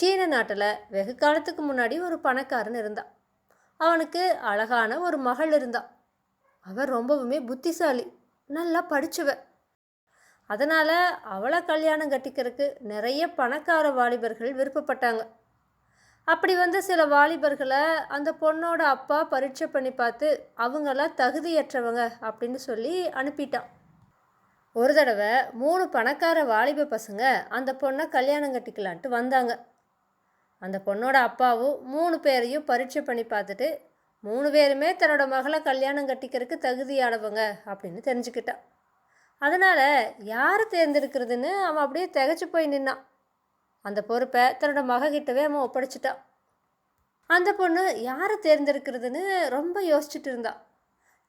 சீன நாட்டில் வெகு காலத்துக்கு முன்னாடி ஒரு பணக்காரன் இருந்தான். அவனுக்கு அழகான ஒரு மகள் இருந்தான். அவள் ரொம்பவுமே புத்திசாலி நல்லா படிச்சுவ அதனால் அவளை கல்யாணம் கட்டிக்கிறதுக்கு நிறைய பணக்கார வாலிபர்கள் விருப்பப்பட்டாங்க. அப்படி வந்த சில வாலிபர்களை அந்த பொண்ணோட அப்பா பரீட்சை பண்ணி பார்த்து அவங்களாம் தகுதியற்றவங்க அப்படின்னு சொல்லி அனுப்பிட்டான். ஒரு தடவை மூணு பணக்கார வாலிப பசங்க அந்த பொண்ணை கல்யாணம் கட்டிக்கலான்ட்டு வந்தாங்க. அந்த பொண்ணோட அப்பாவும் மூணு பேரையும் பரீட்சை பண்ணி பார்த்துட்டு மூணு பேருமே தன்னோட மகளை கல்யாணம் கட்டிக்கிறதுக்கு தகுதியானவங்க அப்படின்னு தெரிஞ்சுக்கிட்டான் அதனால் யாரை தேர்ந்தெடுக்கிறதுன்னு அவன் அப்படியே திகச்சு போய் நின்னான் அந்த பொறுப்பை தன்னோட மகக்கிட்டவே அவன் ஒப்படைச்சிட்டான் அந்த பொண்ணு யாரை தேர்ந்தெடுக்கிறதுன்னு ரொம்ப யோசிச்சுட்டு இருந்தான்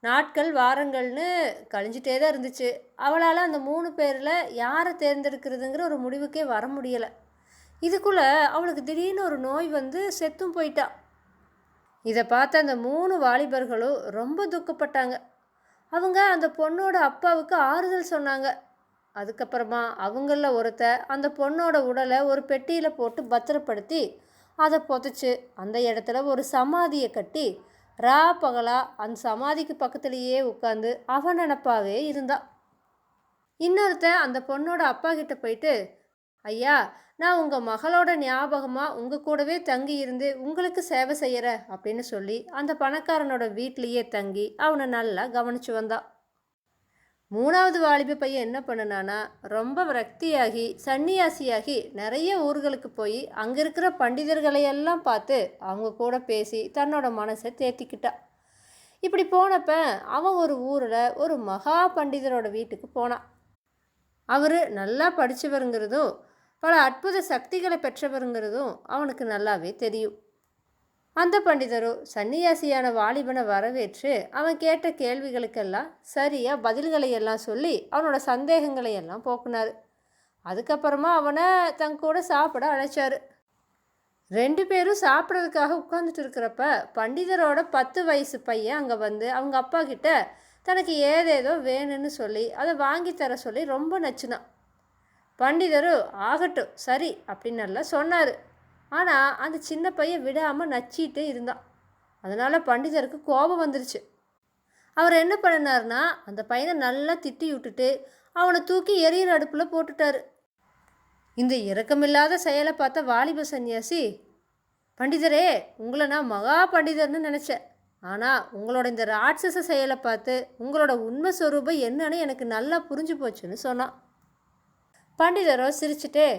நாட்கள் வாரங்கள்னு கழிஞ்சிட்டே தான் இருந்துச்சு. அவளால் அந்த மூணு பேரில் யாரை தேர்ந்தெடுக்கிறதுங்கிற ஒரு முடிவுக்கே வர முடியலை. இதுக்குள்ளே அவளுக்கு திடீர்னு ஒரு நோய் வந்து செத்தும் போயிட்டா. இதை பார்த்த அந்த மூணு வாலிபர்களும் ரொம்ப துக்கப்பட்டாங்க. அவங்க அந்த பொண்ணோட அப்பாவுக்கு ஆறுதல் சொன்னாங்க. அதுக்கப்புறமா அவங்கள ஒருத்த அந்த பொண்ணோட உடலை ஒரு பெட்டியில் போட்டு பத்திரப்படுத்தி அதை புதைச்சி அந்த இடத்துல ஒரு சமாதியை கட்டி ரா பகலா அந்த சமாதிக்கு பக்கத்துலேயே உட்காந்து அவன் நினப்பாவே இருந்தா. இன்னொருத்தன் அந்த பொண்ணோட அப்பா கிட்ட போயிட்டு ஐயா நான் உங்கள் மகளோட ஞாபகமாக உங்கள் கூடவே தங்கி இருந்து உங்களுக்கு சேவை செய்கிற அப்படின்னு சொல்லி அந்த பணக்காரனோட வீட்லேயே தங்கி அவனை நல்லா கவனித்து வந்தான் மூணாவது வாலிப பையன் என்ன பண்ணுனானா ரொம்ப விரக்தியாகி சன்னியாசியாகி நிறைய ஊர்களுக்கு போய் அங்கே இருக்கிற பண்டிதர்களையெல்லாம் பார்த்து அவங்க கூட பேசி தன்னோட மனசை தேத்திக்கிட்டான் இப்படி போனப்ப அவன் ஒரு ஊரில் ஒரு மகா பண்டிதரோட வீட்டுக்கு போனான் அவர் நல்லா படித்தவருங்கிறதும் பல அற்புத சக்திகளை பெற்றவருங்கிறதும் அவனுக்கு நல்லாவே தெரியும். அந்த பண்டிதரும் சன்னியாசியான வாலிபனை வரவேற்று அவன் கேட்ட கேள்விகளுக்கெல்லாம் சரியாக பதில்களை எல்லாம் சொல்லி அவனோட சந்தேகங்களை எல்லாம் போக்குனார். அதுக்கப்புறமா அவனை தன் கூட சாப்பிட அழைச்சாரு. ரெண்டு பேரும் சாப்பிட்றதுக்காக உட்காந்துட்டு இருக்கிறப்ப பண்டிதரோட பத்து வயசு பையன் அங்கே வந்து அவங்க அப்பா கிட்ட தனக்கு ஏதேதோ வேணும்னு சொல்லி அதை வாங்கி தர சொல்லி ரொம்ப நச்சுனான். பண்டிதரு ஆகட்டும் சரி அப்படின்னு சொன்னார். ஆனால் அந்த சின்ன பையன் விடாமல் நச்சிட்டே இருந்தான். அதனால் பண்டிதருக்கு கோபம் வந்துருச்சு. அவர் என்ன பண்ணினார்னா அந்த பையனை நல்லா திட்டி விட்டுட்டு அவனை தூக்கி எரியிற அடுப்பில் போட்டுட்டாரு. இந்த இரக்கமில்லாத செயலை பார்த்த வாலிப சன்னியாசி பண்டிதரே உங்களை நான் மகா பண்டிதர்னு நினச்சேன். ஆனால் உங்களோட இந்த ராட்சச செயலை பார்த்து உங்களோட உண்மை சொரூபம் என்னன்னு எனக்கு நல்லா புரிஞ்சு போச்சுன்னு சொன்னான். பண்டிதரோ சிரிச்சுட்டே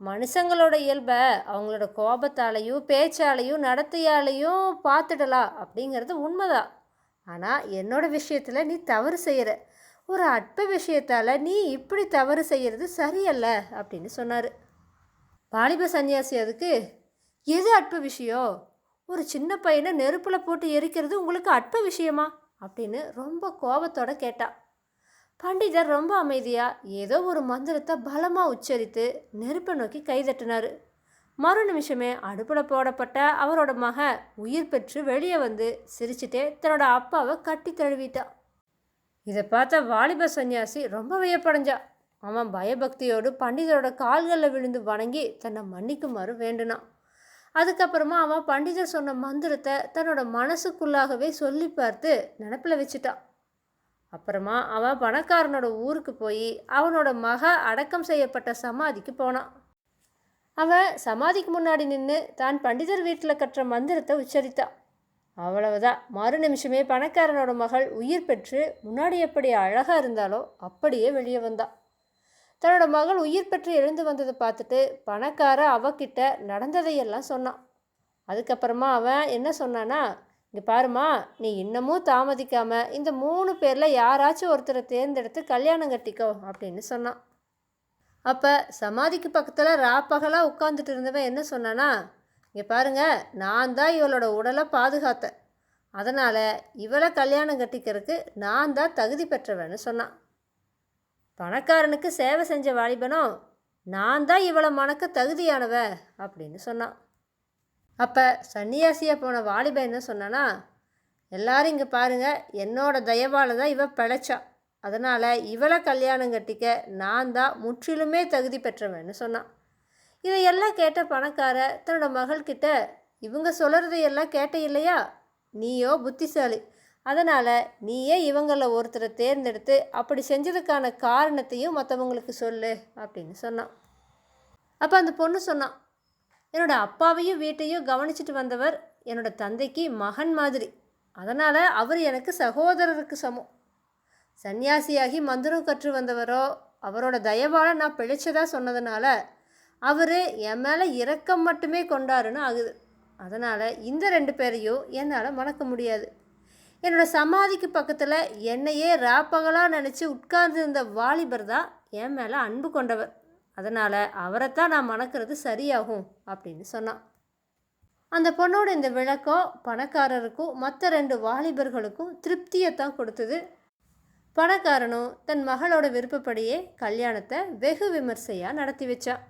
மனுஷங்களோட இயல்பை அவங்களோட கோபத்தாலையும் பேச்சாலையும் நடத்தையாலையும் பார்த்துடலாம் அப்படிங்கிறது உண்மைதான். ஆனால் என்னோட விஷயத்தில் நீ தவறு செய்கிற ஒரு அற்ப விஷயத்தால் நீ இப்படி தவறு செய்கிறது சரியல்ல அப்படின்னு சொன்னார். வாலிப சன்னியாசி அதுக்கு எது அற்ப விஷயம் ஒரு சின்ன பையனை நெருப்பில் போட்டு எரிக்கிறது உங்களுக்கு அற்ப விஷயமா? அப்படின்னு ரொம்ப கோபத்தோட கேட்டாள் பண்டிதர் ரொம்ப அமைதியாக ஏதோ ஒரு மந்திரத்தை பலமாக உச்சரித்து நெருப்பை நோக்கி கைதட்டினார் மறு நிமிஷமே அடுப்பில் போடப்பட்ட அவரோட மக உயிர் பெற்று வெளியே வந்து சிரிச்சிட்டே தன்னோட அப்பாவை கட்டி தழுவிட்டான் இதை பார்த்த வாலிப சன்னியாசி ரொம்ப வியப்படைஞ்சா. அவன் பயபக்தியோடு பண்டிதரோட கால்களில் விழுந்து வணங்கி தன்னை மன்னிக்குமாறு வேண்டுனான் அதுக்கப்புறமா அவன் பண்டிதர் சொன்ன மந்திரத்தை தன்னோட மனசுக்குள்ளாகவே சொல்லி பார்த்து நினப்பில் வச்சுட்டான் அப்புறமா அவன் பணக்காரனோட ஊருக்கு போய் அவனோட மக அடக்கம் செய்யப்பட்ட சமாதிக்கு போனான். அவன் சமாதிக்கு முன்னாடி நின்று தான் பண்டிதர் வீட்டில் கற்ற மந்திரத்தை உச்சரித்தான். அவ்வளவுதான். மறு நிமிஷமே பணக்காரனோட மகள் உயிர் பெற்று முன்னாடி எப்படி அழகாக இருந்தாலோ அப்படியே வெளியே வந்தான் தன்னோட மகள் உயிர் பெற்று எழுந்து வந்ததை பார்த்துட்டு பணக்கார அவகிட்ட நடந்ததையெல்லாம் சொன்னான். அதுக்கப்புறமா அவன் என்ன சொன்னான்னா இங்கே பாருமா நீ இன்னமும் தாமதிக்காமல் இந்த மூணு பேரில் யாராச்சும் ஒருத்தரை தேர்ந்தெடுத்து கல்யாணம் கட்டிக்கோ அப்படின்னு சொன்னான். அப்போ சமாதிக்கு பக்கத்தில் ராப்பகலாக உட்காந்துட்டு இருந்தவன் என்ன சொன்னானா இங்கே பாருங்க நான் தான் இவளோட உடலை பாதுகாத்தேன். அதனால் இவளை கல்யாணம் கட்டிக்கிறதுக்கு நான் தான் தகுதி பெற்றவன்னு சொன்னான். பணக்காரனுக்கு சேவை செஞ்ச வாலிபனோ நான் தான் இவளை மணக்க தகுதியானவ அப்படின்னு சொன்னான். அப்போ சன்னியாசியாக போன வாலிபன் என்ன சொன்னானா எல்லாரும் இங்கே பாருங்கள் என்னோட தயவால் தான் இவ பிழைச்சா. அதனால் இவளை கல்யாணம் கட்டிக்க நான் தான் முற்றிலுமே தகுதி பெற்றவன்னு சொன்னான் இதையெல்லாம் கேட்ட பணக்கார தன்னோட மகள்கிட்ட இவங்க சொல்கிறதையெல்லாம் கேட்ட இல்லையா? நீயோ புத்திசாலி. அதனால் நீயே இவங்களில் ஒருத்தரை தேர்ந்தெடுத்து அப்படி செஞ்சதுக்கான காரணத்தையும் மற்றவங்களுக்கு சொல்லு அப்படின்னு சொன்னான். அப்போ அந்த பொண்ணு சொன்னான் என்னோட அப்பாவையும் வீட்டையும் கவனிச்சிட்டு வந்தவர் என்னோட தந்தைக்கு மகன் மாதிரி. அதனால் அவர் எனக்கு சகோதரருக்கு சமம். சன்னியாசியாகி மந்திரம் கற்று வந்தவரோ அவரோட தயவால் நான் பிழைச்சதாக சொன்னதுனால அவர் என் மேலே இரக்கம் மட்டுமே கொண்டாருன்னு ஆகுது. அதனால் இந்த ரெண்டு பேரையும் என்னால் மறக்க முடியாது. என்னோட சமாதிக்கு பக்கத்தில் என்னையே ராப்பகலாக நினச்சி உட்கார்ந்துருந்த வாலிபர் தான் என் மேலே அன்பு கொண்டவர். அதனால் அவரைத்தான் நான் மணக்கிறது சரியாகும் அப்படின்னு சொன்னான். அந்த பொண்ணோட இந்த விளக்கம் பணக்காரருக்கும் மற்ற ரெண்டு வாலிபர்களுக்கும் திருப்தியை தான் கொடுத்தது. பணக்காரனும் தன் மகளோட விருப்பப்படியே கல்யாணத்தை வெகு விமர்சையாக நடத்தி வச்சான்.